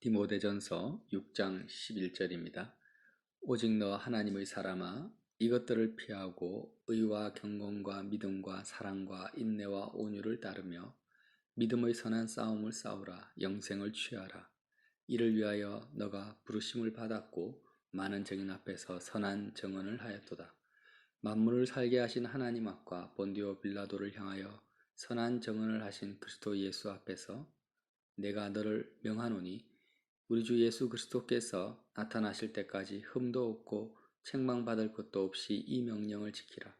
디모데전서 6장 11절입니다. 오직 너 하나님의 사람아 이것들을 피하고 의와 경건과 믿음과 사랑과 인내와 온유를 따르며 믿음의 선한 싸움을 싸우라 영생을 취하라 이를 위하여 너가 부르심을 받았고 많은 증인 앞에서 선한 정언을 하였도다. 만물을 살게 하신 하나님 앞과 본디오 빌라도를 향하여 선한 정언을 하신 그리스도 예수 앞에서 내가 너를 명하노니 우리 주 예수 그리스도께서 나타나실 때까지 흠도 없고 책망받을 것도 없이 이 명령을 지키라.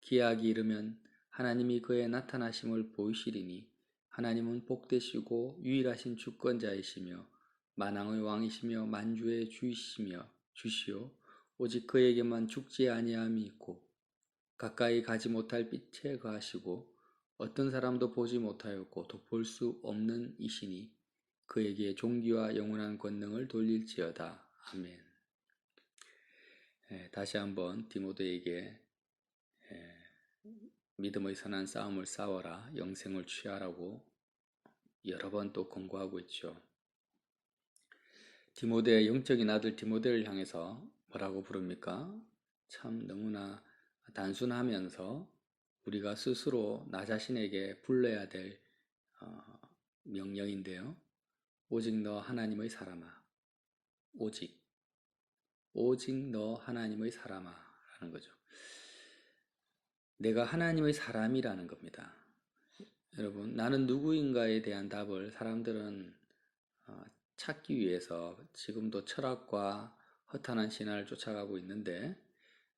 기약이 이르면 하나님이 그의 나타나심을 보이시리니 하나님은 복되시고 유일하신 주권자이시며 만왕의 왕이시며 만주의 주이시며 주시오 오직 그에게만 죽지 아니함이 있고 가까이 가지 못할 빛에 거하시고 어떤 사람도 보지 못하였고 또 볼 수 없는 이시니 그에게 종기와 영원한 권능을 돌릴지어다. 아멘. 예, 다시 한번 디모데에게 예, 믿음의 선한 싸움을 싸워라, 영생을 취하라고 여러 번 또 권고하고 있죠. 디모데의 영적인 아들 디모데를 향해서 뭐라고 부릅니까? 참 너무나 단순하면서 우리가 스스로 나 자신에게 불러야 될 어, 명령인데요. 오직 너 하나님의 사람아. 오직. 오직 너 하나님의 사람아. 라는 거죠. 내가 하나님의 사람이라는 겁니다. 여러분, 나는 누구인가에 대한 답을 사람들은 어, 찾기 위해서 지금도 철학과 허탄한 신화를 쫓아가고 있는데,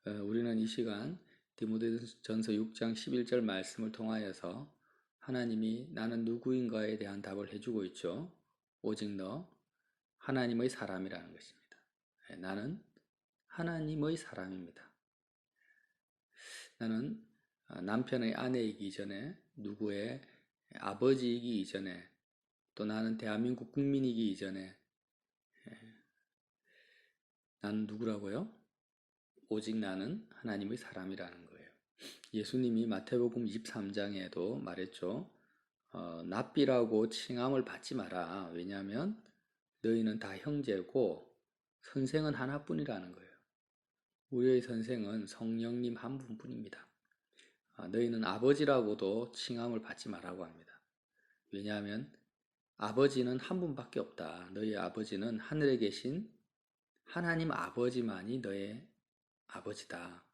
어, 우리는 이 시간 디모데전서 6장 11절 말씀을 통하여서 하나님이 나는 누구인가에 대한 답을 해주고 있죠. 오직 너 하나님의 사람이라는 것입니다. 예, 나는 하나님의 사람입니다. 나는 어, 남편의 아내이기 전에 누구의 아버지이기 이전에 또 나는 대한민국 국민이기 이전에 예, 나는 누구라고요? 오직 나는 하나님의 사람이라는 거예요. 예수님이 마태복음 23장에도 말했죠. 어, 납비라고 칭함을 받지 마라. 왜냐하면 너희는 다 형제고 선생은 하나뿐이라는 거예요. 우리의 선생은 성령님 한 분뿐입니다. 어, 너희는 아버지라고도 칭함을 받지 말라고 합니다. 왜냐하면 아버지는 한 분밖에 없다. 너희 아버지는 하늘에 계신 하나님 아버지만이 너의 아버지다.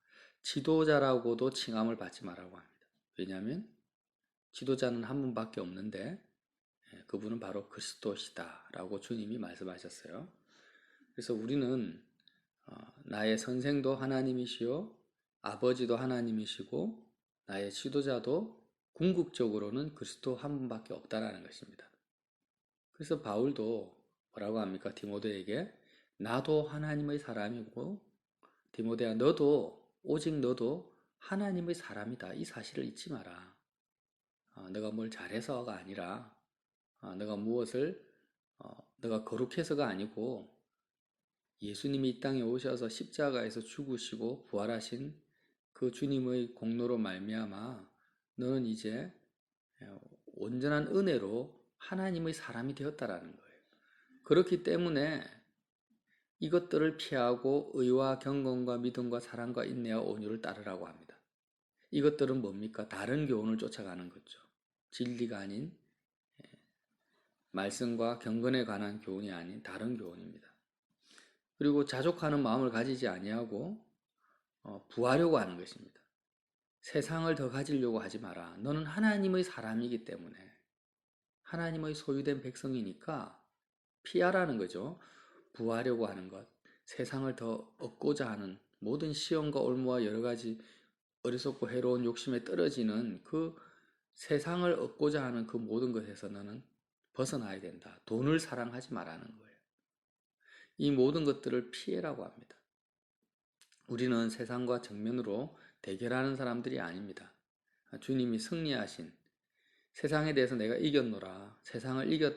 지도자라고도 칭함을 받지 말라고 합니다. 왜냐하면 지도자는 한 분밖에 없는데 예, 그분은 바로 그리스도시다라고 주님이 말씀하셨어요. 그래서 우리는 어, 나의 선생도 하나님이시요 아버지도 하나님이시고 나의 지도자도 궁극적으로는 그리스도 한 분밖에 없다라는 것입니다. 그래서 바울도 뭐라고 합니까? 디모데에게 나도 하나님의 사람이고 디모데야 너도 오직 너도 하나님의 사람이다. 이 사실을 잊지 마라. 어, 내가 뭘 잘해서가 아니라 어, 내가 무엇을 어, 내가 거룩해서가 아니고 예수님이 이 땅에 오셔서 십자가에서 죽으시고 부활하신 그 주님의 공로로 말미암아 너는 이제 온전한 은혜로 하나님의 사람이 되었다라는 거예요. 그렇기 때문에 이것들을 피하고 의와 경건과 믿음과 사랑과 인내와 온유를 따르라고 합니다. 이것들은 뭡니까? 다른 교훈을 쫓아가는 거죠. 진리가 아닌 예, 말씀과 경건에 관한 교훈이 아닌 다른 교훈입니다. 그리고 자족하는 마음을 가지지 아니하고 어, 부하려고 하는 것입니다. 세상을 더 가지려고 하지 마라. 너는 하나님의 사람이기 때문에 하나님의 소유된 백성이니까 피하라는 거죠. 부하려고 하는 것, 세상을 더 얻고자 하는 모든 시험과 올무와 여러 가지 어리석고 해로운 욕심에 떨어지는 그 세상을 얻고자 하는 그 모든 것에서 너는 벗어나야 된다. 돈을 사랑하지 말라는 거예요. 이 모든 것들을 피해라고 합니다. 우리는 세상과 정면으로 대결하는 사람들이 아닙니다. 주님이 승리하신 세상에 대해서 내가 이겼노라. 세상을 이겼,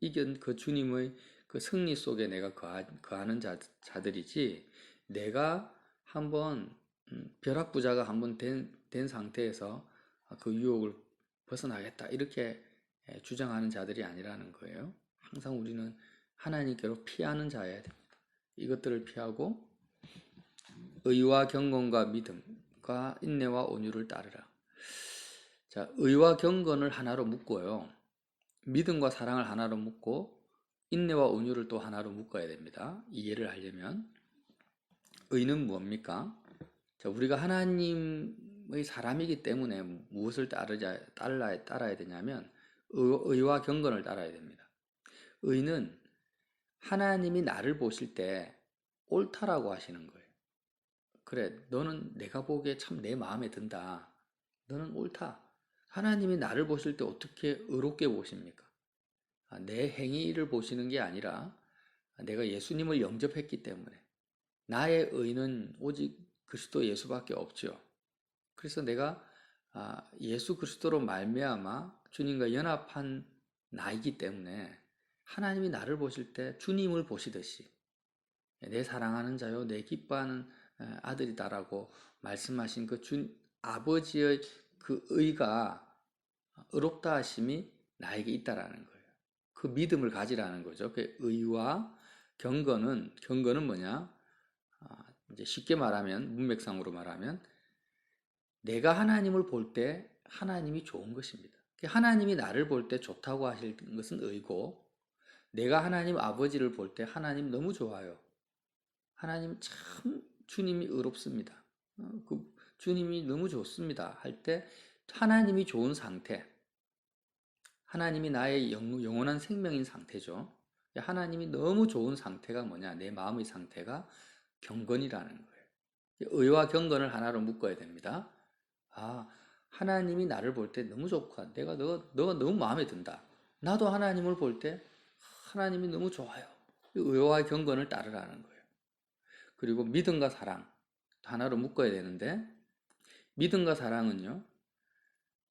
이긴 그 주님의 그 승리 속에 내가 거하, 는 자, 자들이지 내가 한번 음, 벼락부자가 한번 된, 된 상태에서 그 유혹을 벗어나겠다 이렇게 주장하는 자들이 아니라는 거예요. 항상 우리는 하나님께로 피하는 자여야 됩니다. 이것들을 피하고 의와 경건과 믿음과 인내와 온유를 따르라. 자, 의와 경건을 하나로 묶고요. 믿음과 사랑을 하나로 묶고 인내와 온유를 또 하나로 묶어야 됩니다. 이해를 하려면 의는 무엇입니까? 자, 우리가 하나님 의 사람이기 때문에 무엇을 따르자 따라야, 따라야 되냐면 의, 의와 경건을 따라야 됩니다. 의는 하나님이 나를 보실 때 옳다라고 하시는 거예요. 그래, 너는 내가 보기에 참 내 마음에 든다. 너는 옳다. 하나님이 나를 보실 때 어떻게 의롭게 보십니까? 아, 내 행위를 보시는 게 아니라 내가 예수님을 영접했기 때문에 나의 의는 오직 그리스도 예수밖에 없죠. 그래서 내가 아, 예수 그리스도로 말미암아 주님과 연합한 나이기 때문에 하나님이 나를 보실 때 주님을 보시듯이 내 사랑하는 자요, 내 기뻐하는 아들이다라고 말씀하신 그 주, 아버지의 그 의가 의롭다 하심이 나에게 있다라는 거예요. 그 믿음을 가지라는 거죠. 그 의와 경건은 경건은 뭐냐? 아, 이제 쉽게 말하면 문맥상으로 말하면 내가 하나님을 볼 때 하나님이 좋은 것입니다. 하나님이 나를 볼 때 좋다고 하실 것은 의고 내가 하나님 아버지를 볼 때 하나님 너무 좋아요. 하나님 참 주님이 의롭습니다. 어, 그 주님이 너무 좋습니다. 할 때 하나님이 좋은 상태, 하나님이 나의 영원한 생명인 상태죠. 하나님이 너무 좋은 상태가 뭐냐? 내 마음의 상태가 경건이라는 거예요. 의와 경건을 하나로 묶어야 됩니다. 아, 하나님이 나를 볼 때 너무 좋고, 내가 너, 너가 너무 마음에 든다. 나도 하나님을 볼 때 하나님이 너무 좋아요. 의와 경건을 따르라는 거예요. 그리고 믿음과 사랑 하나로 묶어야 되는데 믿음과 사랑은요.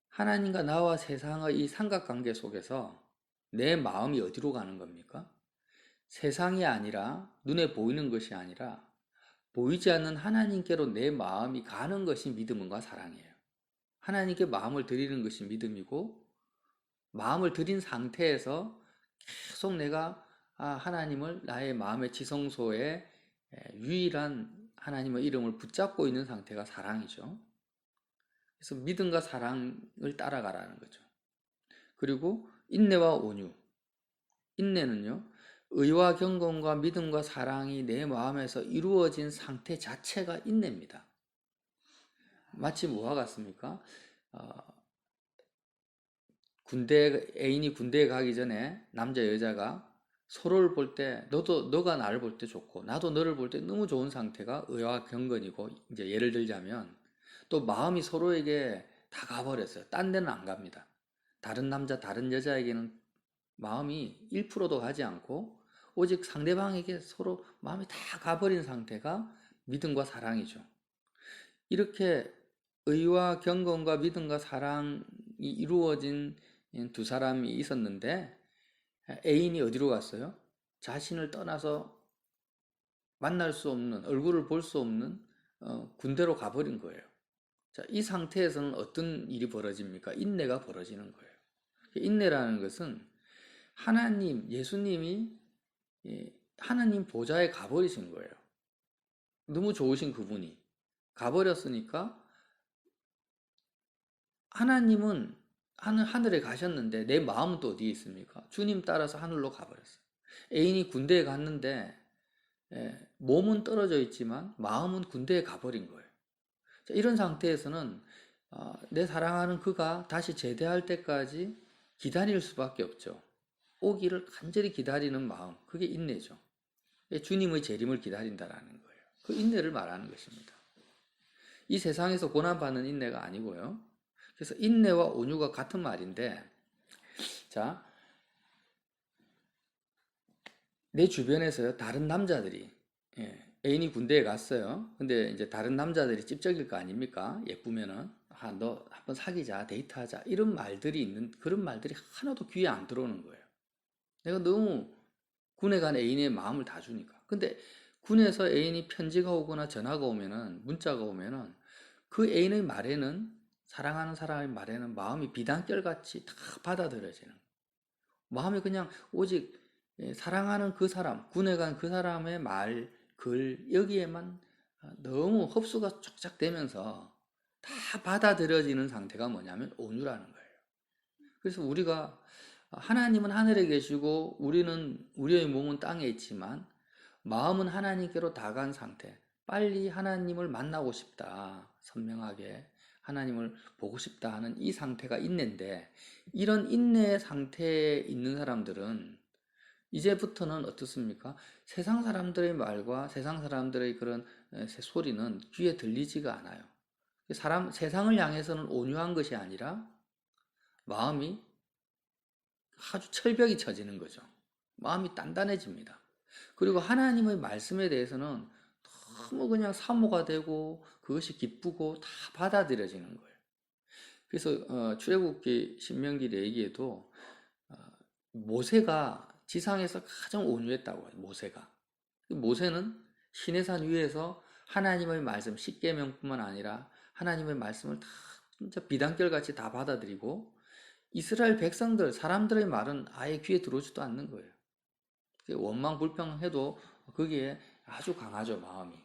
하나님과 나와 세상의 이 삼각관계 속에서 내 마음이 어디로 가는 겁니까? 세상이 아니라 눈에 보이는 것이 아니라 보이지 않는 하나님께로 내 마음이 가는 것이 믿음과 사랑이에요. 하나님께 마음을 드리는 것이 믿음이고 마음을 드린 상태에서 계속 내가 아, 하나님을 나의 마음의 지성소에 유일한 하나님의 이름을 붙잡고 있는 상태가 사랑이죠. 그래서 믿음과 사랑을 따라가라는 거죠. 그리고 인내와 온유. 인내는요, 의와 경건과 믿음과 사랑이 내 마음에서 이루어진 상태 자체가 인내입니다. 마치 뭐와 같습니까? 어, 군대 애인이 군대에 가기 전에 남자 여자가 서로를 볼 때 너도 너가 나를 볼 때 좋고 나도 너를 볼 때 너무 좋은 상태가 의와 경건이고 이제 예를 들자면 또 마음이 서로에게 다 가버렸어요. 딴 데는 안 갑니다. 다른 남자 다른 여자에게는 마음이 1%도 가지 않고 오직 상대방에게 서로 마음이 다 가버린 상태가 믿음과 사랑이죠. 이렇게 의와 경건과 믿음과 사랑이 이루어진 두 사람이 있었는데 애인이 어디로 갔어요? 자신을 떠나서 만날 수 없는 얼굴을 볼 수 없는 어, 군대로 가버린 거예요. 자, 이 상태에서는 어떤 일이 벌어집니까? 인내가 벌어지는 거예요. 인내라는 것은 하나님, 예수님이 하나님 보좌에 가버리신 거예요. 너무 좋으신 그분이 가버렸으니까 하나님은 하늘, 하늘 에 가셨는데 내 마음은 또 어디에 있습니까? 주님 따라서 하늘로 가버렸어요. 애인이 군대에 갔는데 예, 몸은 떨어져 있지만 마음은 군대에 가버린 거예요. 자, 이런 상태에서는 어, 내 사랑하는 그가 다시 제대할 때까지 기다릴 수밖에 없죠. 오기를 간절히 기다리는 마음, 그게 인내죠. 예, 주님의 재림을 기다린다라는 거예요. 그 인내를 말하는 것입니다. 이 세상에서 고난받는 인내가 아니고요. 그래서 인내와 온유가 같은 말인데, 자, 내 주변에서요, 다른 남자들이, 예, 애인이 군대에 갔어요. 근데 이제 다른 남자들이 찝쩍일 거 아닙니까? 예쁘면은, 아, 너 한번 사귀자, 데이트하자. 이런 말들이 있는, 그런 말들이 하나도 귀에 안 들어오는 거예요. 내가 너무 군에 간 애인의 마음을 다 주니까. 근데 군에서 애인이 편지가 오거나 전화가 오면은, 문자가 오면은, 그 애인의 말에는 사랑하는 사람의 말에는 마음이 비단결같이 다 받아들여지는 마음이 그냥 오직 예, 사랑하는 그 사람, 군에 간 그 사람의 말, 글 여기에만 너무 흡수가 쫙쫙 되면서 다 받아들여지는 상태가 뭐냐면 온유라는 거예요. 그래서 우리가 하나님은 하늘에 계시고 우리는 우리의 몸은 땅에 있지만 마음은 하나님께로 다 간 상태. 빨리 하나님을 만나고 싶다. 선명하게 하나님을 보고 싶다 하는 이 상태가 있는데 이런 인내의 상태에 있는 사람들은 이제부터는 어떻습니까? 세상 사람들의 말과 세상 사람들의 그런 소리는 귀에 들리지가 않아요. 사람 세상을 향해서는 온유한 것이 아니라 마음이 아주 철벽이 쳐지는 거죠. 마음이 단단해집니다. 그리고 하나님의 말씀에 대해서는 너무 그냥 사모가 되고 그것이 기쁘고 다 받아들여지는 거예요. 그래서 어, 출애굽기 신명기 얘기에도 어, 모세가 지상에서 가장 온유했다고 해요. 모세가. 모세는 시내산 위에서 하나님의 말씀, 십계명뿐만 아니라 하나님의 말씀을 다 진짜 비단결 같이 다 받아들이고 이스라엘 백성들, 사람들의 말은 아예 귀에 들어오지도 않는 거예요. 원망 불평해도 거기에 아주 강하죠, 마음이.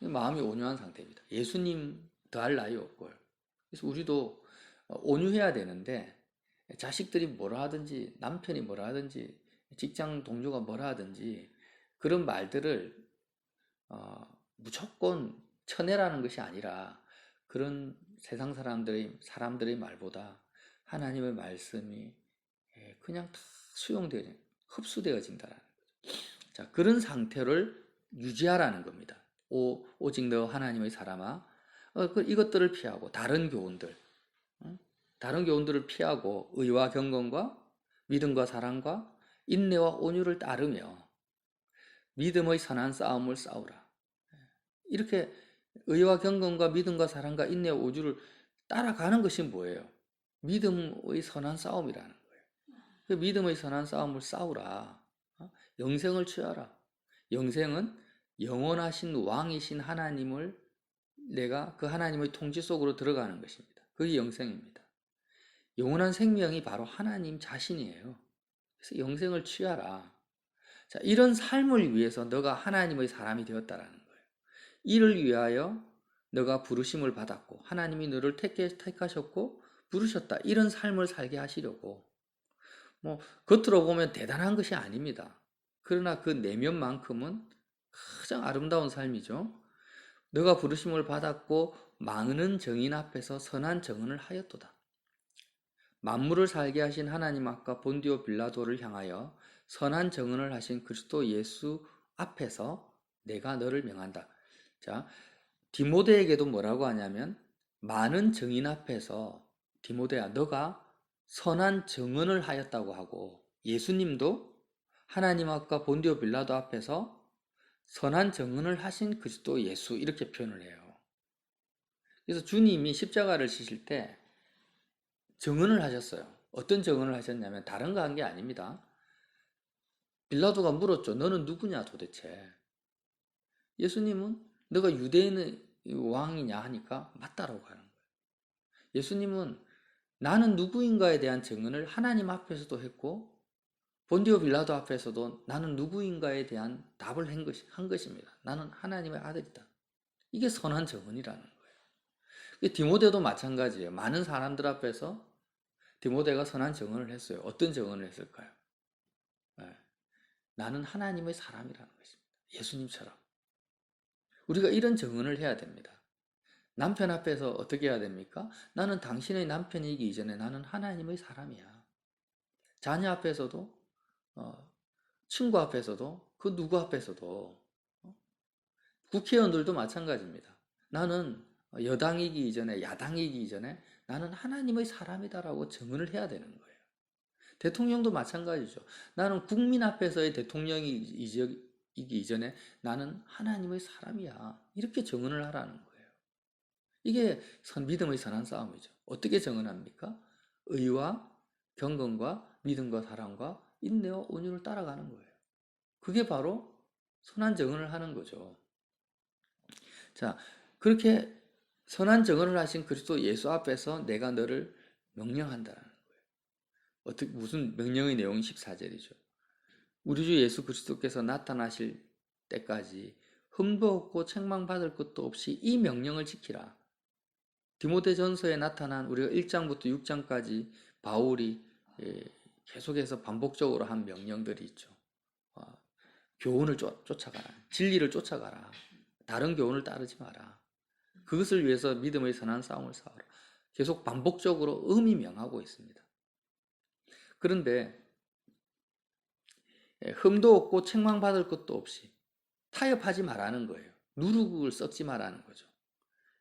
마음이 온유한 상태입니다. 예수님 더할 나위 없고요. 그래서 우리도 온유해야 되는데 자식들이 뭐라 하든지 남편이 뭐라 하든지 직장 동료가 뭐라 하든지 그런 말들을 어, 무조건 쳐내라는 것이 아니라 그런 세상 사람들의 사람들의 말보다 하나님의 말씀이 예, 그냥 다 수용되어 흡수되어진다라는 거죠. 자 그런 상태를 유지하라는 겁니다. 오, 오직 너 하나님의 사람아 어, 그 이것들을 피하고 다른 교훈들 어? 다른 교훈들을 피하고 의와 경건과 믿음과 사랑과 인내와 온유를 따르며 믿음의 선한 싸움을 싸우라. 이렇게 의와 경건과 믿음과 사랑과 인내와 오주를 따라가는 것이 뭐예요? 믿음의 선한 싸움이라는 거예요. 그 믿음의 선한 싸움을 싸우라. 어? 영생을 취하라. 영생은 영원하신 왕이신 하나님을 내가 그 하나님의 통치 속으로 들어가는 것입니다. 그게 영생입니다. 영원한 생명이 바로 하나님 자신이에요. 그래서 영생을 취하라. 자, 이런 삶을 위해서 너가 하나님의 사람이 되었다라는 거예요. 이를 위하여 너가 부르심을 받았고 하나님이 너를 택해 택하셨고 부르셨다. 이런 삶을 살게 하시려고. 뭐 겉으로 보면 대단한 것이 아닙니다. 그러나 그 내면만큼은 가장 아름다운 삶이죠. 너가 부르심을 받았고 많은 정인 앞에서 선한 정언을 하였도다. 만물을 살게 하신 하나님 앞과 본디오 빌라도를 향하여 선한 정언을 하신 그리스도 예수 앞에서 내가 너를 명한다. 자, 디모데에게도 뭐라고 하냐면 많은 정인 앞에서 디모데야 너가 선한 정언을 하였다고 하고 예수님도 하나님 앞과 본디오 빌라도 앞에서 선한 정언을 하신 그리스도 예수 이렇게 표현을 해요. 그래서 주님이 십자가를 지실 때 정언을 하셨어요. 어떤 정언을 하셨냐면 다른 거 한 게 아닙니다. 빌라도가 물었죠. 너는 누구냐 도대체? 예수님은 너가 유대인의 왕이냐 하니까 맞다라고 하는 거예요. 예수님은 나는 누구인가에 대한 증언을 하나님 앞에서도 했고 본디오 빌라도 앞에서도 나는 누구인가에 대한 답을 한, 것이, 한 것입니다. 나는 하나님의 아들이다. 이게 선한 증언이라는 거예요. 디모데도 마찬가지예요. 많은 사람들 앞에서 디모데가 선한 증언을 했어요. 어떤 증언을 했을까요? 네. 나는 하나님의 사람이라는 것입니다. 예수님처럼. 우리가 이런 증언을 해야 됩니다. 남편 앞에서 어떻게 해야 됩니까? 나는 당신의 남편이기 이전에 나는 하나님의 사람이야. 자녀 앞에서도, 어, 친구 앞에서도, 그 누구 앞에서도, 어? 국회의원들도 마찬가지입니다. 나는 여당이기 이전에, 야당이기 이전에 나는 하나님의 사람이다라고 증언을 해야 되는 거예요. 대통령도 마찬가지죠. 나는 국민 앞에서의 대통령이기 이전에 나는 하나님의 사람이야. 이렇게 증언을 하라는 거예요. 이게 선 믿음의 선한 싸움이죠. 어떻게 증언합니까? 의와 경건과 믿음과 사랑과 인내와 온유를 따라가는 거예요. 그게 바로 선한 증언을 하는 거죠. 자, 그렇게 선한 증언을 하신 그리스도 예수 앞에서 내가 너를 명령한다는 거예요. 어떻게 무슨 명령의 내용이 14절이죠. 우리 주 예수 그리스도께서 나타나실 때까지 흠도 없고 책망받을 것도 없이 이 명령을 지키라. 디모데전서에 나타난 우리가 1장부터 6장까지 바울이 예, 계속해서 반복적으로 한 명령들이 있죠. 어, 교훈을 쫓, 쫓아가라. 진리를 쫓아가라. 다른 교훈을 따르지 마라. 그것을 위해서 믿음의 선한 싸움을 싸워라. 계속 반복적으로 의미 명하고 있습니다. 그런데 예, 흠도 없고 책망받을 것도 없이 타협하지 말라는 거예요. 누룩을 썩지 말라는 거죠.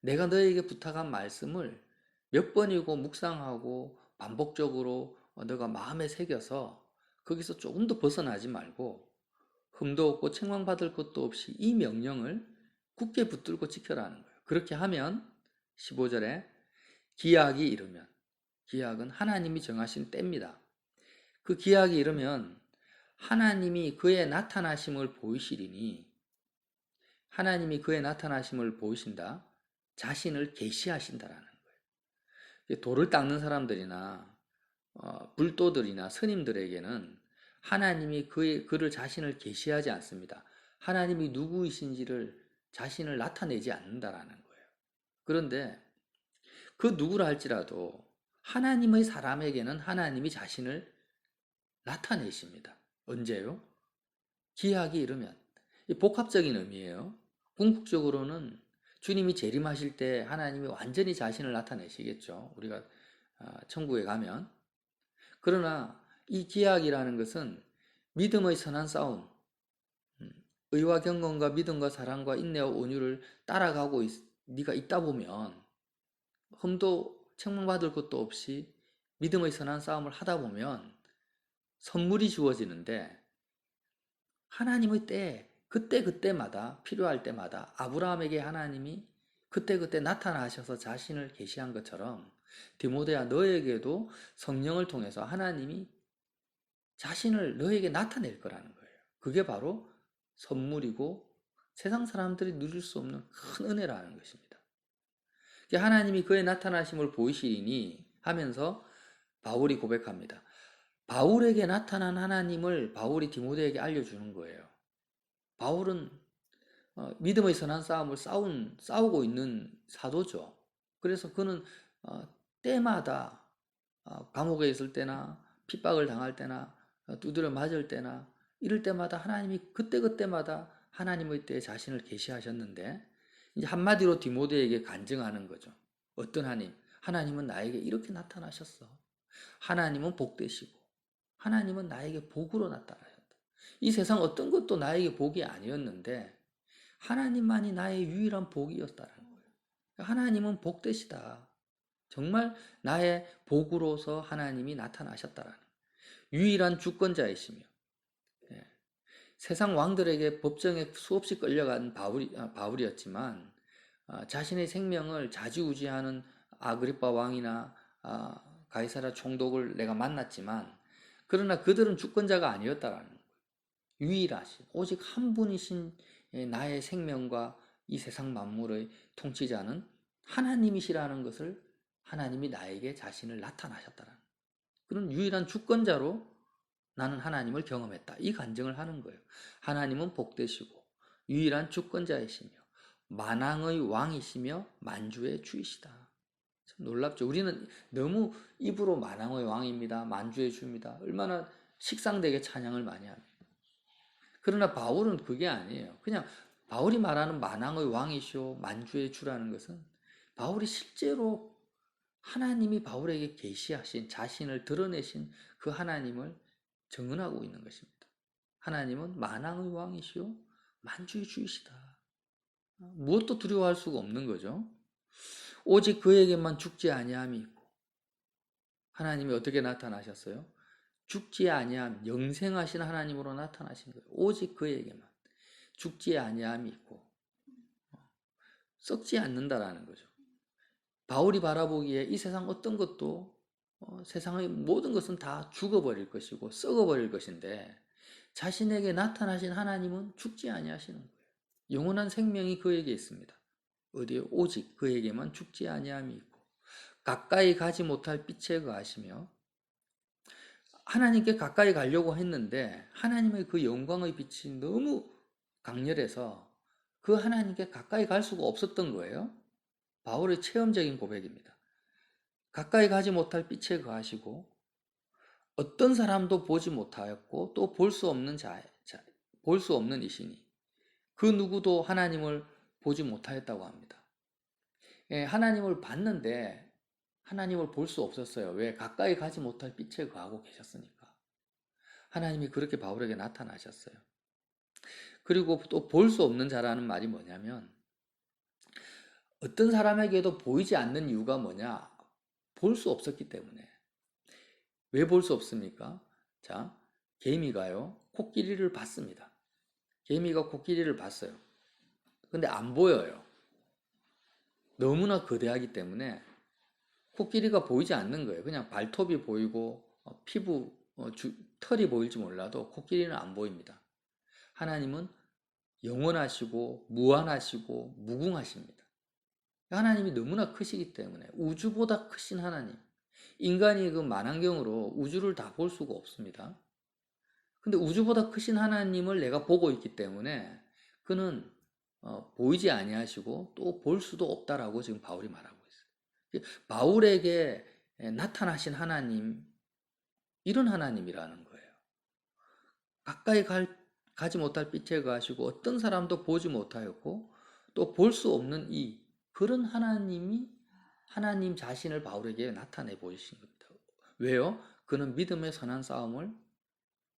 내가 너에게 부탁한 말씀을 몇 번이고 묵상하고 반복적으로 너가 마음에 새겨서 거기서 조금 더 벗어나지 말고 흠도 없고 책망받을 것도 없이 이 명령을 굳게 붙들고 지켜라는 거예요. 그렇게 하면 15절에 기약이 이르면 기약은 하나님이 정하신 때입니다. 그 기약이 이르면 하나님이 그의 나타나심을 보이시리니 하나님이 그의 나타나심을 보이신다. 자신을 계시하신다라는 거예요. 돌을 닦는 사람들이나 어, 불도들이나 스님들에게는 하나님이 그의 그를 자신을 계시하지 않습니다. 하나님이 누구이신지를 자신을 나타내지 않는다라는 거예요. 그런데 그 누구라 할지라도 하나님의 사람에게는 하나님이 자신을 나타내십니다. 언제요? 기약이 이르면 복합적인 의미예요. 궁극적으로는 주님이 재림하실 때 하나님이 완전히 자신을 나타내시겠죠. 우리가 아, 천국에 가면. 그러나 이 기약이라는 것은 믿음의 선한 싸움, 음, 의와 경건과 믿음과 사랑과 인내와 온유를 따라가고 있, 네가 있다 보면 흠도 책망받을 것도 없이 믿음의 선한 싸움을 하다 보면 선물이 주어지는데 하나님의 때 그때 그때마다 필요할 때마다 아브라함에게 하나님이 그때 그때 나타나셔서 자신을 계시한 것처럼 디모데야 너에게도 성령을 통해서 하나님이 자신을 너에게 나타낼 거라는 거예요. 그게 바로 선물이고 세상 사람들이 누릴 수 없는 큰 은혜라는 것입니다. 하나님이 그의 나타나심을 보이시니 하면서 바울이 고백합니다. 바울에게 나타난 하나님을 바울이 디모데에게 알려주는 거예요. 바울은 어, 믿음의 선한 싸움을 싸운, 싸우고 있는 사도죠. 그래서 그는 어, 때마다 어, 감옥에 있을 때나 핍박을 당할 때나 두드려 맞을 때나 이럴 때마다 하나님이 그때그때마다 하나님의 때에 자신을 계시하셨는데 이제 한마디로 디모데에게 간증하는 거죠. 어떤 하나님? 하나님은 나에게 이렇게 나타나셨어. 하나님은 복되시고 하나님은 나에게 복으로 나타나셨다. 이 세상 어떤 것도 나에게 복이 아니었는데 하나님만이 나의 유일한 복이었다는 거예요. 하나님은 복되시다. 정말 나의 복으로서 하나님이 나타나셨다라는 유일한 주권자이시며 예. 세상 왕들에게 법정에 수없이 끌려간 바울이, 아, 바울이었지만 아, 자신의 생명을 자지우지하는 아그리파 왕이나 아, 가이사라 총독을 내가 만났지만 그러나 그들은 주권자가 아니었다라는 거예요. 유일하신 오직 한 분이신 나의 생명과 이 세상 만물의 통치자는 하나님이시라는 것을 하나님이 나에게 자신을 나타나셨다라는 그런 유일한 주권자로 나는 하나님을 경험했다. 이 간증을 하는 거예요. 하나님은 복되시고 유일한 주권자이시며 만왕의 왕이시며 만주의 주이시다. 참 놀랍죠. 우리는 너무 입으로 만왕의 왕입니다. 만주의 주입니다. 얼마나 식상되게 찬양을 많이 합니다. 그러나 바울은 그게 아니에요. 그냥 바울이 말하는 만왕의 왕이시오 만주의 주라는 것은 바울이 실제로 하나님이 바울에게 계시하신 자신을 드러내신 그 하나님을 증언하고 있는 것입니다. 하나님은 만왕의 왕이시오 만주의 주이시다. 무엇도 두려워할 수가 없는 거죠. 오직 그에게만 죽지 아니함이 있고 하나님이 어떻게 나타나셨어요? 죽지 아니함, 영생하신 하나님으로 나타나신 거예요. 오직 그에게만 죽지 아니함이 있고 어, 썩지 않는다라는 거죠. 바울이 바라보기에 이 세상 어떤 것도 어, 세상의 모든 것은 다 죽어버릴 것이고 썩어버릴 것인데 자신에게 나타나신 하나님은 죽지 아니하시는 거예요. 영원한 생명이 그에게 있습니다. 어디에 오직 그에게만 죽지 아니함이 있고 가까이 가지 못할 빛에 거하시며 하나님께 가까이 가려고 했는데 하나님의 그 영광의 빛이 너무 강렬해서 그 하나님께 가까이 갈 수가 없었던 거예요. 바울의 체험적인 고백입니다. 가까이 가지 못할 빛에 거하시고 어떤 사람도 보지 못하였고 또 볼 수 없는 자, 볼수 없는 이시니 그 누구도 하나님을 보지 못하였다고 합니다. 예, 하나님을 봤는데 하나님을 볼 수 없었어요. 왜? 가까이 가지 못할 빛에 거하고 계셨으니까. 하나님이 그렇게 바울에게 나타나셨어요. 그리고 또 볼 수 없는 자라는 말이 뭐냐면 어떤 사람에게도 보이지 않는 이유가 뭐냐? 볼 수 없었기 때문에. 왜 볼 수 없습니까? 자, 개미가요, 코끼리를 봤습니다. 개미가 코끼리를 봤어요. 근데 안 보여요. 너무나 거대하기 때문에 코끼리가 보이지 않는 거예요. 그냥 발톱이 보이고 어, 피부, 어, 주, 털이 보일지 몰라도 코끼리는 안 보입니다. 하나님은 영원하시고 무한하시고 무궁하십니다. 하나님이 너무나 크시기 때문에 우주보다 크신 하나님. 인간이 그 만환경으로 우주를 다 볼 수가 없습니다. 근데 우주보다 크신 하나님을 내가 보고 있기 때문에 그는 어, 보이지 아니하시고 또 볼 수도 없다라고 지금 바울이 말하고 있어요. 바울에게 나타나신 하나님 이런 하나님이라는 거예요. 가까이 갈, 가지 못할 빛에 가시고 어떤 사람도 보지 못하였고 또 볼 수 없는 이 그런 하나님이 하나님 자신을 바울에게 나타내 보이신 겁니다. 왜요? 그는 믿음의 선한 싸움을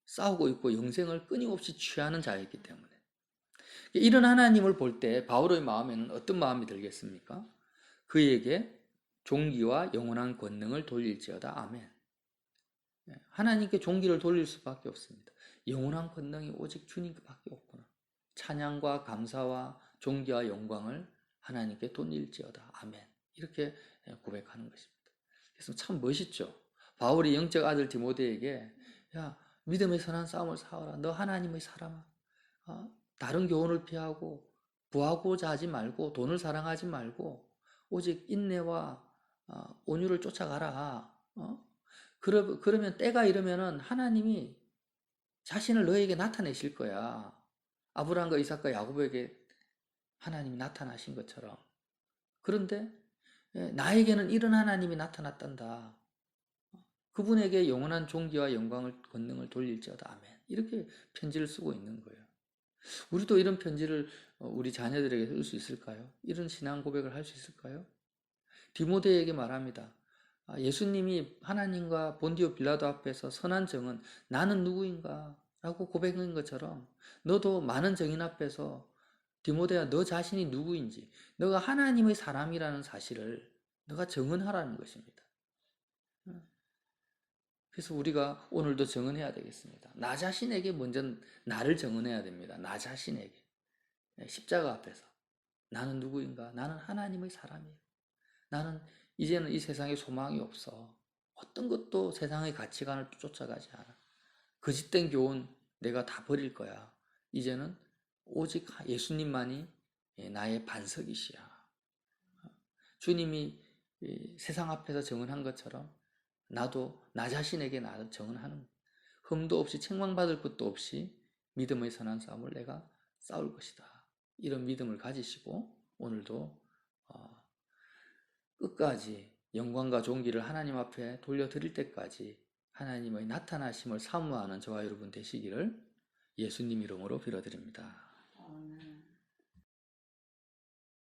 싸우고 있고 영생을 끊임없이 취하는 자였기 때문에. 이런 하나님을 볼 때 바울의 마음에는 어떤 마음이 들겠습니까? 그에게 종기와 영원한 권능을 돌릴지어다. 아멘. 하나님께 종기를 돌릴 수밖에 없습니다. 영원한 권능이 오직 주님밖에 없구나. 찬양과 감사와 종기와 영광을 하나님께 돌릴지어다. 아멘. 이렇게 고백하는 것입니다. 그래서 참 멋있죠. 바울이 영적 아들 디모데에게 야 믿음의 선한 싸움을 싸워라. 너 하나님의 사람아. 어? 다른 교훈을 피하고 구하고자 하지 말고 돈을 사랑하지 말고 오직 인내와 어, 온유를 쫓아가라. 어? 그러, 그러면 때가 이르면은 하나님이 자신을 너에게 나타내실 거야. 아브라함과 이삭과 야곱에게 하나님이 나타나신 것처럼. 그런데 예, 나에게는 이런 하나님이 나타났단다. 그분에게 영원한 종기와 영광을 권능을 돌릴지어다. 아멘. 이렇게 편지를 쓰고 있는 거예요. 우리도 이런 편지를 어, 우리 자녀들에게 쓸 수 있을까요? 이런 신앙 고백을 할 수 있을까요? 디모데에게 말합니다. 아, 예수님이 하나님과 본디오 빌라도 앞에서 선한 정은 나는 누구인가? 라고 고백한 것처럼 너도 많은 정인 앞에서 디모데야 너 자신이 누구인지 너가 하나님의 사람이라는 사실을 너가 정언하라는 것입니다. 그래서 우리가 오늘도 정언해야 되겠습니다. 나 자신에게 먼저 나를 정언해야 됩니다. 나 자신에게. 네, 십자가 앞에서. 나는 누구인가? 나는 하나님의 사람이에요. 나는 이제는 이 세상에 소망이 없어. 어떤 것도 세상의 가치관을 쫓아가지 않아. 거짓된 교훈 내가 다 버릴 거야. 이제는 오직 예수님만이 나의 반석이시야. 주님이 세상 앞에서 정언한 것처럼 나도 나 자신에게 나를 정언하는 흠도 없이 책망받을 것도 없이 믿음의 선한 싸움을 내가 싸울 것이다. 이런 믿음을 가지시고 오늘도 어, 끝까지 영광과 존귀를 하나님 앞에 돌려드릴 때까지 하나님의 나타나심을 사모하는 저와 여러분 되시기를 예수님 이름으로 빌어드립니다. Oh, on